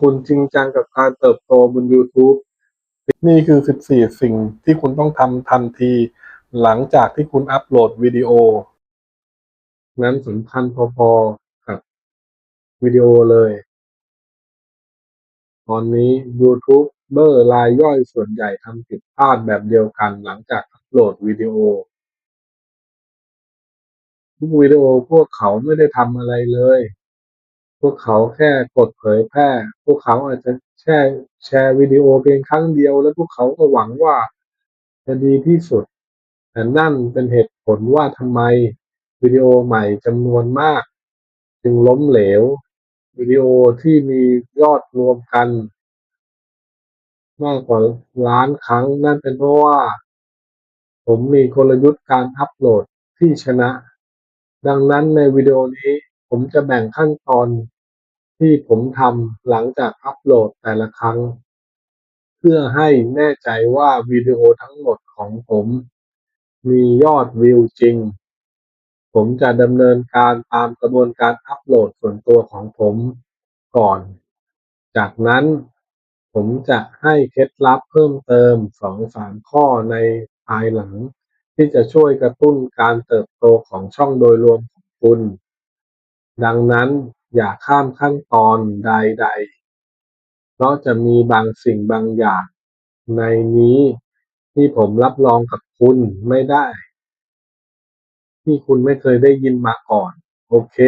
คุณจริงจังกับการเติบโตบน YouTube นี่คือ 14 สิ่งที่คุณต้องทำทันที หลังจากที่คุณอัปโหลดวิดีโอ นั้นสำคัญพอๆกับวิดีโอเลย ตอนนี้ยูทูบเบอร์รายย่อยส่วนใหญ่ทำผิดพลาดแบบเดียวกันหลังจากอัปโหลดวิดีโอ ทุกวิดีโอพวกเขาไม่ได้ทำอะไรเลย พวกเขาแค่กดเผยแพร่ พวกเขาอาจจะแช่แชร์วิดีโอเพียงครั้งเดียว และพวกเขาก็หวังว่าจะดีที่สุด แต่นั่นเป็นเหตุผลว่าทำไมวิดีโอใหม่จำนวนมาก จึงล้มเหลว วิดีโอที่มียอดรวมกัน มากกว่าล้านครั้ง นั่นเป็นเพราะว่า ผมมีกลยุทธ์การอัปโหลดที่ชนะ ดังนั้นในวิดีโอนี้ผมจะแบ่งขั้นตอน ที่ผมทำหลังจากอัปโหลดแต่ละครั้ง เพื่อให้แน่ใจว่าวิดีโอทั้งหมดของผม มียอดวิวจริง ผมจะดำเนินการตามกระบวนการอัปโหลดส่วนตัวของผมก่อน จากนั้นผมจะให้เคล็ดลับเพิ่มเติม2-3ข้อในภายหลัง ที่จะช่วยกระตุ้นการเติบโตของช่องโดยรวมของคุณ ดังนั้น อย่าข้ามขั้นตอนใด ๆ เพราะจะมีบางสิ่งบางอย่าง ในนี้ที่ผมรับรองกับคุณไม่ได้ ที่คุณไม่เคยได้ยินมาก่อน โอเค